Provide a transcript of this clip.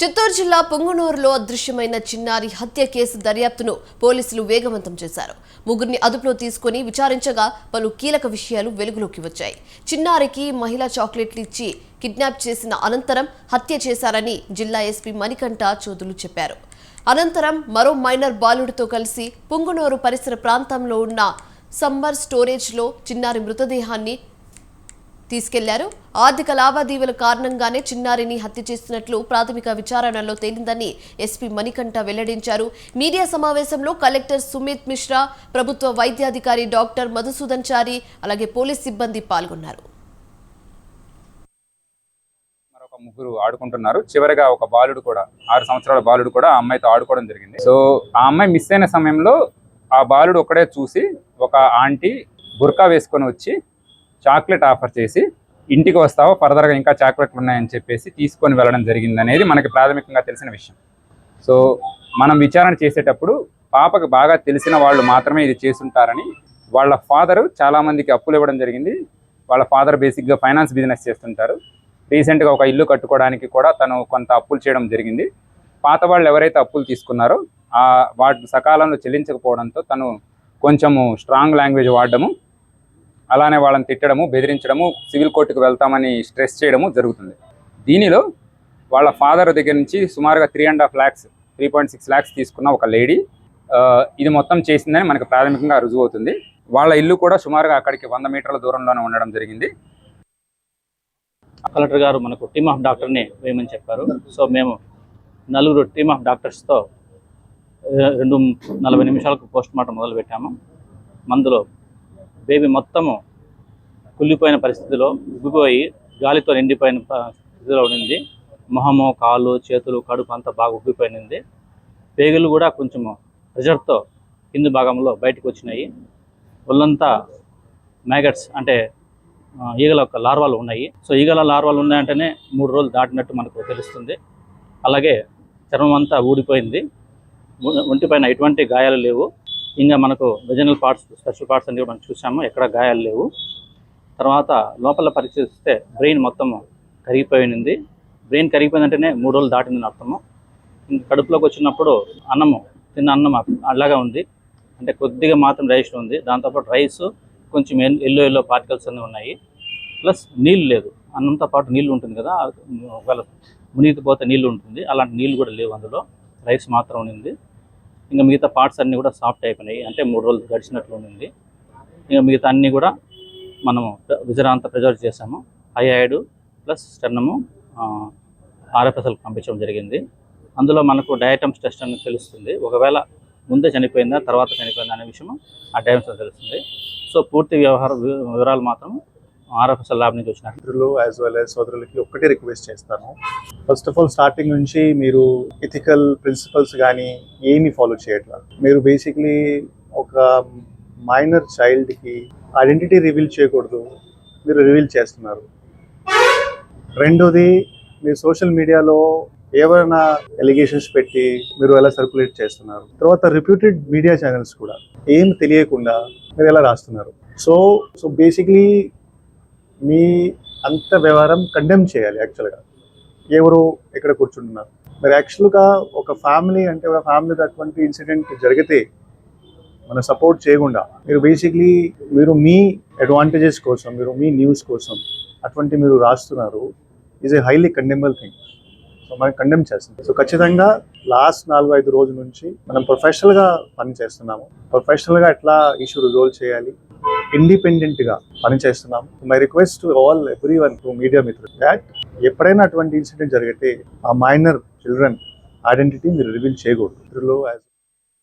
చిత్తూరు జిల్లా పొంగునూరులో అదృశ్యమైన చిన్నారి హత్య కేసు దర్యాప్తును పోలీసులు వేగవంతం చేశారు. ముగ్గురిని అదుపులో తీసుకుని విచారించగా పలు కీలక విషయాలు వెలుగులోకి వచ్చాయి. చిన్నారికి మహిళా చాక్లెట్లు ఇచ్చి కిడ్నాప్ చేసిన అనంతరం హత్య చేశారని జిల్లా ఎస్పీ మణికంఠ చౌదరులు చెప్పారు. అనంతరం మరో మైనర్ బాలుడితో కలిసి పొంగునూరు పరిసర ప్రాంతంలో ఉన్న సమ్మర్ స్టోరేజ్లో చిన్నారి మృతదేహాన్ని తీసుకెళ్ళారు. ఆర్థిక లావాదేవీల కారణంగానే చిన్నారిని హత్య చేస్తున్నట్లు ప్రాథమిక విచారణలో తేలిందని ఎస్పీ మణికంఠ వెల్లడించారు. మీడియా సమావేశంలో కలెక్టర్ సుమిత్ మిశ్రా ప్రభుత్వ వైద్యాధికారి డాక్టర్ మధుసూదన్ చారి అలాగే పోలీస్ సిబ్బంది పాల్గొన్నారు. మరొక ముగ్గురు ఆడుకుంటున్నారు. చివరిగా ఒక బాలుడు కూడా ఆరు సంవత్సరాల బాలుడు కూడా ఆ అమ్మాయితో ఆడుకోవడం జరిగింది. సో ఆ అమ్మాయి మిస్ అయిన సమయంలో ఆ బాలుడు ఒక్కడే చూసి ఒక ఆంటీ బుర్కా వేసుకొని వచ్చి చాక్లెట్ ఆఫర్ చేసి ఇంటికి వస్తావో? ఫర్దర్గా ఇంకా చాక్లెట్లు ఉన్నాయని చెప్పేసి తీసుకొని వెళ్ళడం జరిగింది అనేది మనకి ప్రాథమికంగా తెలిసిన విషయం. సో మనం విచారణ చేసేటప్పుడు పాపకు బాగా తెలిసిన వాళ్ళు మాత్రమే ఇది చేసుంటారని వాళ్ళ ఫాదరు చాలామందికి అప్పులు ఇవ్వడం జరిగింది. వాళ్ళ ఫాదర్ బేసిక్గా ఫైనాన్స్ బిజినెస్ చేస్తుంటారు. రీసెంట్గా ఒక ఇల్లు కట్టుకోవడానికి కూడా తను కొంత అప్పులు చేయడం జరిగింది. పాత వాళ్ళు ఎవరైతే అప్పులు తీసుకున్నారో ఆ వాటి సకాలంలో చెల్లించకపోవడంతో తను కొంచెము స్ట్రాంగ్ లాంగ్వేజ్ వాడడము అలానే వాళ్ళని తిట్టడము బెదిరించడము సివిల్ కోర్టుకు వెళ్తామని స్ట్రెస్ చేయడము జరుగుతుంది. దీనిలో వాళ్ళ ఫాదర్ దగ్గర నుంచి సుమారుగా three and half lakhs three point six lakhs తీసుకున్న ఒక లేడీ ఇది మొత్తం చేసిందని మనకు ప్రాథమికంగా రుజువు అవుతుంది. వాళ్ళ ఇల్లు కూడా సుమారుగా అక్కడికి వంద మీటర్ల దూరంలోనే ఉండడం జరిగింది. కలెక్టర్ గారు మనకు టీమ్ ఆఫ్ డాక్టర్ని వేయమని చెప్పారు. సో మేము నలుగురు టీమ్ ఆఫ్ డాక్టర్స్తో రెండు నలభై నిమిషాలకు పోస్ట్ మార్టం మొదలు పెట్టాము మందులో బేబీ మొత్తము కుళ్ళిపోయిన పరిస్థితిలో ఉబ్బిపోయి గాలితో నిండిపోయిన స్థితిలో ఉండింది. మొహము కాళ్ళు చేతులు కడుపు అంతా బాగా ఉబ్బిపోయినది పేగులు కూడా కొంచెము ప్రెజర్తో కింది భాగంలో బయటకు వచ్చినాయి. ఒళ్ళంతా మ్యాగట్స్ అంటే ఈగల యొక్క లార్వాలు ఉన్నాయి. సో ఈగల లార్వాలు ఉన్నాయంటేనే మూడు రోజులు దాటినట్టు మనకు తెలుస్తుంది. అలాగే చర్మం అంతా ఊడిపోయింది. ఒంటిపైన ఎటువంటి గాయాలు లేవు. ఇంకా మనకు వెజనల్ పార్ట్స్ స్పెషల్ పార్ట్స్ అన్ని మనం చూసాము. ఎక్కడ గాయాలు లేవు. తర్వాత లోపల పరిశీలిస్తే బ్రెయిన్ మొత్తం కరిగిపోయింది. బ్రెయిన్ కరిగిపోయిందంటేనే మూడు రోజులు దాటిందని అర్థము. కడుపులోకి వచ్చినప్పుడు అన్నము తిన్న అన్నం అలాగా ఉంది. అంటే కొద్దిగా మాత్రం రైస్ ఉంది. దాంతోపాటు రైస్ కొంచెం ఎల్లో ఎల్లో పార్టికల్స్ అన్నీ ఉన్నాయి. ప్లస్ నీళ్ళు లేదు. అన్నంతో పాటు నీళ్ళు ఉంటుంది కదా. ఒకవేళ మునిగిపోతే నీళ్ళు ఉంటుంది. అలాంటి నీళ్ళు కూడా లేవు అందులో. రైస్ మాత్రం ఉంది ఇంకా మిగతా పార్ట్స్ అన్నీ కూడా సాఫ్ట్ అయిపోయినాయి. అంటే మూడు రోజులు గడిచినట్లు ఉంది. ఇంకా మిగతా అన్నీ కూడా మనము విజరాంత ప్రిజర్వ్ చేసాము అయాయిడ్ ప్లస్ స్టర్నము ఆర్ఎఫ్ఎస్ఎల్కి పంపించడం జరిగింది. అందులో మనకు డయాటమ్స్ టెస్ట్ అని తెలుస్తుంది. ఒకవేళ ముందే చనిపోయిందా తర్వాత చనిపోయిందా అనే విషయం ఆ డయాటమ్స్ తెలుస్తుంది. సో పూర్తి వ్యవహార వివరాలు మాత్రం ఆర్ఎఫ్ఎస్ఎల్ ల్యాబ్ నుంచి వచ్చిన మిత్రులు యాజ్ వెల్ యాజ్ సోదరులకి ఒక్కటే రిక్వెస్ట్ చేస్తాను. ఫస్ట్ ఆఫ్ ఆల్ స్టార్టింగ్ నుంచి మీరు ఎథికల్ ప్రిన్సిపల్స్ కానీ ఏమీ ఫాలో చేయట్లేదు. మీరు బేసిక్లీ ఒక మైనర్ చైల్డ్కి ఐడెంటిటీ రివీల్ చేయకూడదు. మీరు రివీల్ చేస్తున్నారు. రెండోది మీరు సోషల్ మీడియాలో ఏవైనా ఎలిగేషన్స్ పెట్టి మీరు ఎలా సర్క్యులేట్ చేస్తున్నారు. తర్వాత రిప్యూటెడ్ మీడియా ఛానల్స్ కూడా. ఏం తెలియకుండా మీరు ఎలా రాస్తున్నారు. సో సో బేసిక్లీ మీ అంత వ్యవహారం కండెమ్ చేయాలి యాక్చువల్గా ఎవరు ఇక్కడ కూర్చుంటున్నారు మరి యాక్చువల్గా ఒక ఫ్యామిలీ అంటే ఒక ఫ్యామిలీతో అటువంటి ఇన్సిడెంట్ జరిగితే మనం సపోర్ట్ చేయకుండా మీరు బేసిక్లీ మీరు మీ అడ్వాంటేజెస్ కోసం మీరు మీ న్యూస్ కోసం అటువంటి మీరు రాస్తున్నారు is a highly condemnable thing so మనం కండెమ్ చేస్తుంది సో ఖచ్చితంగా లాస్ట్ నాలుగు ఐదు రోజుల నుంచి మనం ప్రొఫెషనల్గా పని చేస్తున్నాము ప్రొఫెషనల్గా ఎట్లా ఇష్యూ రిజాల్వ్ చేయాలి? ఇండిపెండెంట్గా పనిచేస్తున్నాము. My request to all everyone to media మిత్రులు దాట్ ఎప్పుడైనా అటువంటి ఇన్సిడెంట్ జరిగితే ఆ మైనర్ చిల్డ్రన్ ఐడెంటిటీ మీరు రివీల్ చేయకూడదు. మిత్రులు